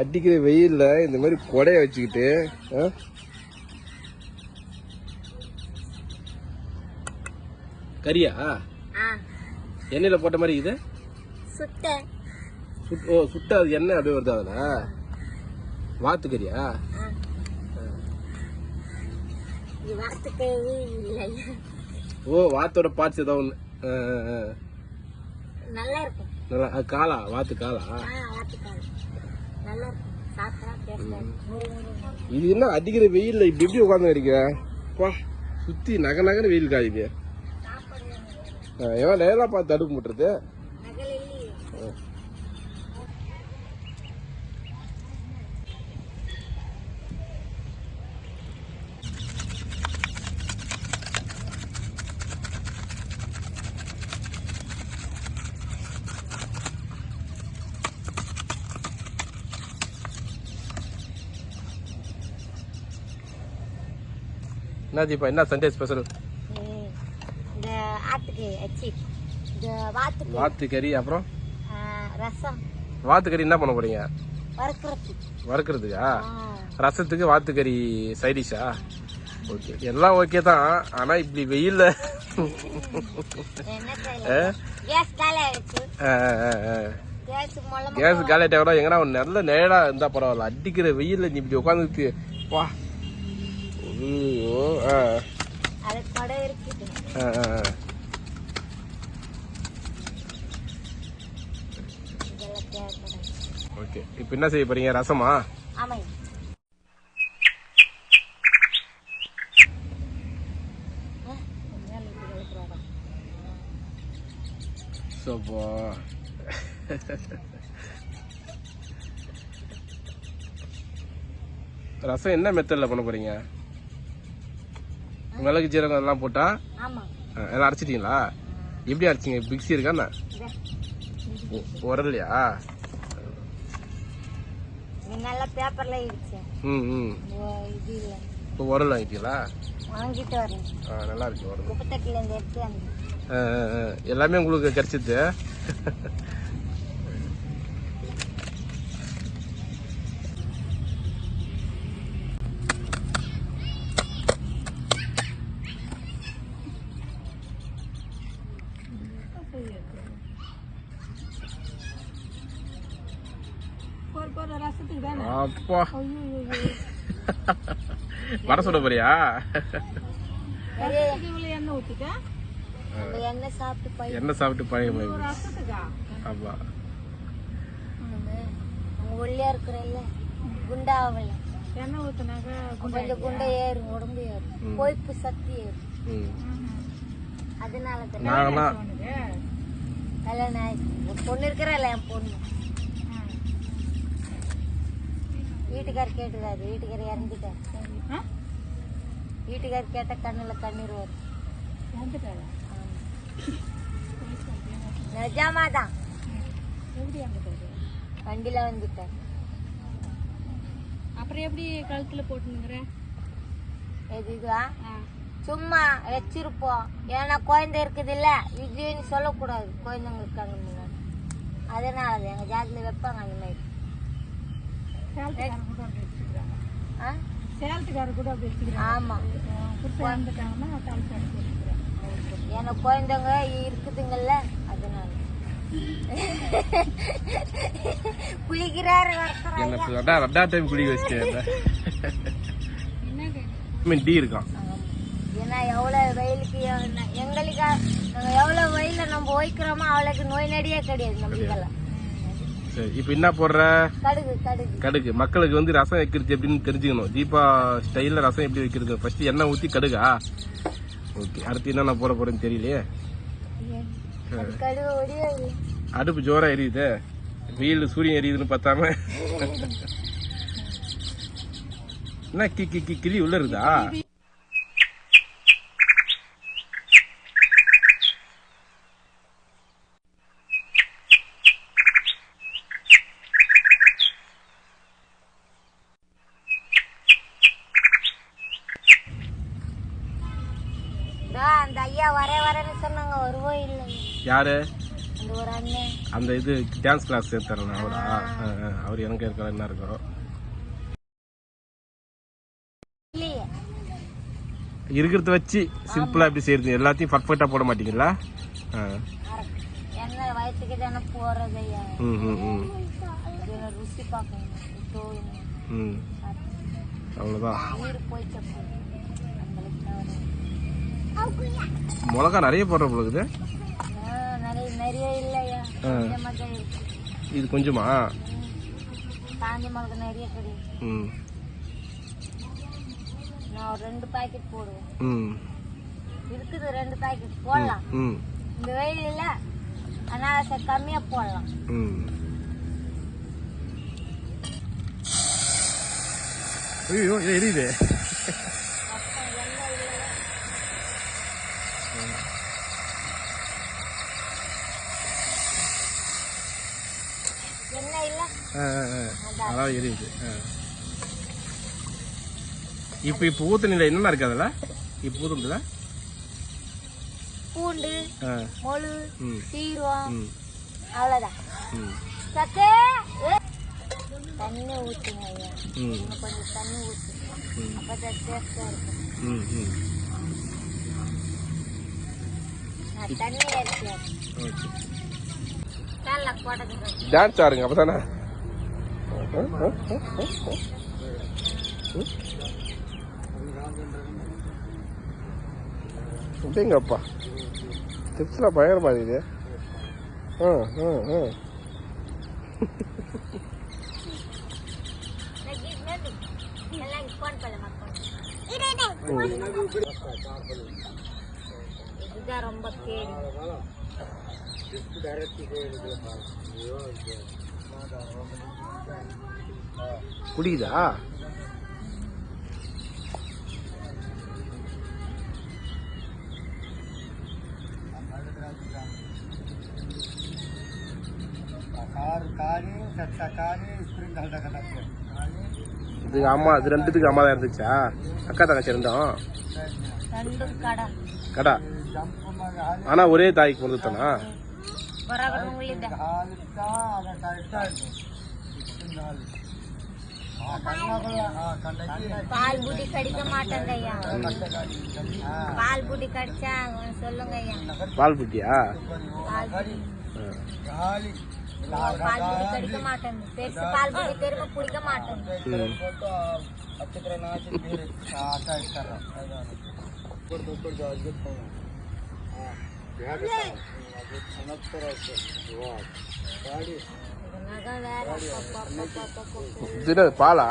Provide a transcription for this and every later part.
அடிக்கிற வெயில்ல இந்த மாதிரி கொடைய வச்சுக்கிட்டு? கறியா எண்ணெயில போட்ட மாதிரி இது ஓ சுட்ட அது எண்ணெய் அப்படியே வருது அதுல? வாத்து கறியா இல்லை. ஓ வாத்தோட பார்ட்ஸ் ஏதோ ஒன்று நல்லா இருக்கும். நல்லா காலா வாத்து காலா? இது என்ன அடிக்கிற வெயில்ல இப்படி இப்படி உட்காந்து இருக்கிற பா சுத்தி நக நகன்னு வெயில் காயுது. சாப்பாடு ஆ, எவன் நேரா பார்த்து தடுப்பு முட்டுறது நகல் இல்லையே என்ன தீபா என்ன சண்டே ஸ்பெஷல் ம். இந்த ஆட்டுக்கு அச்சி. இந்த வாத்துக்கு வாத்து கறி அப்புறம் ரசம். வாத்து கறி என்ன பண்ண போறீங்க? வறுக்கிறதுக்கு. வறுக்கிறதுக்கா? ரசத்துக்கு வாத்து கறி சைடிஷா ஓகே. எல்லாம் ஓகே தான். ஆனா இப்படி வெயில்ல கேஸ் காலி ஆயிடுச்சு. கேஸ் மூலமா கேஸ் காலிட்ட கூட எங்கன்னா நல்ல நேரா இருந்தா பரவாயில்ல. அடிக்கிற வெயில்ல நீ இப்படி உட்காந்துட்டு வா. ஐயோ ஆ. ஆ, ஓகே. இப்போ என்ன செய்ய போறீங்க? ரசமா. சோப்பா ரசம் என்ன மெத்தடில் பண்ண போறீங்க? மிளகு ஜீரகம் எல்லாம் போட்டா எல்லாம் அரைச்சிட்டீங்களா? எப்படி அரைச்சிங்க? மிக்ஸி இருக்காண்ணா இது நல்லா பேப்பர்ல ம் ம். இப்போ உரல் வாங்கிட்டீங்களா? வாங்கிட்டு வரேன். ஆ நல்லா இருக்கு உரல். இருந்து எடுத்து. எல்லாமே உங்களுக்கு கிடைச்சிது. அப்பா. வர சொல்ல போறியா? எண்ணெய் சாப்பிட்டு போய் என்ன சாப்பிட்டு பழக ஆமா. ஒல்லியா இருக்கிறல்ல குண்டாவல கொஞ்சம் குண்டை ஏறும் உடம்பு ஏறும். கொழுப்பு சக்தி ஏறும். அதனால தான் கல்யாணம் ஆயிடுச்சு பொண்ணு இருக்கிறல்ல என் பொண்ணு. வீட்டுக்கார் கேட்டுக்காரு வீட்டுக்கார் இறந்துட்டார். வீட்டுக்கார் கேட்டா கண்ணுல கண்ணீர் வரும். நிஜமாதான். வண்டியில வந்துட்டார். அப்புறம் எப்படி கழுத்துல போட்டுங்கிற எதுவா சும்மா வச்சிருப்போம். ஏன்னா குழந்தை இருக்குது இல்ல இதுன்னு சொல்லக்கூடாது. குழந்தைங்க இருக்காங்க முன்னாடி. அதனால தான் எங்க ஜாதியில வைப்பாங்க அந்த மாதிரி. வச்சுக்கிறாங்க. ஏன்னா குழந்தைங்க இருக்குதுங்கல்ல அதனால. குளிக்கிறாரு டைம் குடிக்க வச்சுட்டேன் டீ இருக்கான். ஏன்னா எவ்வளவு வெயிலுக்கு எங்களுக்கு நாங்க எவ்வளவு வெயில நம்ம ஓய்க்கிறோமோ அவளுக்கு நோய் நடியே கிடையாது நம்மளுக்கெல்லாம். சரி இப்போ என்ன போடுற? கடுகு மக்களுக்கு வந்து ரசம் வைக்கிறது எப்படின்னு தெரிஞ்சுக்கணும். தீபா ஸ்டைல்ல ரசம் எப்படி வைக்கிறது? ஃபர்ஸ்ட் எண்ணெய் ஊத்தி கடுகா? ஓகே அடுத்து என்ன போட போறேன்னு தெரியலையே. அடுப்பு ஜோரா எரியுது. வெயில் சூரியன் எரியுதுன்னு பார்த்தாம. என்ன கி கி கி கிளி உள்ள இருக்குதா இதோ அந்த ஐயா வரே வரேன்னு சொன்னாங்க வருவோ இல்லை யாரு? அந்த இது டான்ஸ் கிளாஸ் சேர்த்தாரண்ணா அவரா. அவர் எனக்கு இருக்கிற என்ன இருக்கிறோம் இல்லையே. இருக்கிறத வச்சு சிம்பிளா எப்படி செய்யறது எல்லாத்தையும் பர்ஃபெக்டா போட மாட்டீங்களா? அவ்வளோதான். மிளகா நிறைய போடுற பொழுது நிறைய இல்லையா? இது கொஞ்சமா. காஞ்ச மிளகு நிறைய கிடையாது ம். நான் ரெண்டு பாக்கெட் போடுவேன். ம். இருக்குது ரெண்டு பாக்கெட் போடலாம். ம் இந்த வெயில் இல்ல அதனால சரி கம்மியா போடலாம். ம். ஐயோ எரியுது அப்புறம் எண்ணெய் இல்லையா எண்ணெய் இல்ல ஆ, ஆ, ஆ. அதான் எரியுது. இப்போ இப்போ ஊத்துனில என்னென்ன இருக்கு அதில்? இப்போ ஊத்துனதுல பூண்டு மொழு சீரகம் அவ்வளோதான் சத்தே. தண்ணி ஊற்றுங்க ஐயா. கொஞ்சம் தண்ணி ஊற்று ம். அப்போ டேஸ்டாக இருக்கும். நான் தண்ணி போட்டதுக்கு டான்ஸ் ஆடுங்க அப்போ தானே? அப்படிங்கப்பா. டிப்ஸ்லாம் பயங்கரமா இது ஆ ஆ ஆ. இதுதான் ரொம்ப கேடு. குடிக்குதா? இது அம்மா இது ரெண்டுத்துக்கு அம்மா தான் இருந்துச்சா? அக்கா தங்கச்சி ரெண்டும்? கடை. ஆனா ஒரே தாய்க்கு கொடுத்தானா ಬರಗಂಗಳಿದ್ದ பால் புடி கடிக்க மாட்டேங்கய்யா பால் புடி கடிச்சா சொல்லுங்க ஐயா பால் புட்டியா பால் புடி ஆ. பால் புடி கடிக்க மாட்டேன் பெருசு பால் புடி திரும்ப பிடிக்க மாட்டேன் ம். பாலா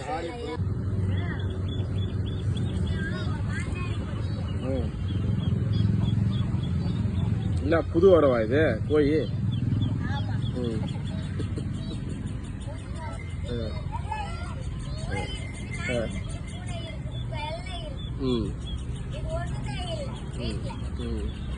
சொல்லையா? ம். என்ன புது வரவா இது கோயி 嗯嗯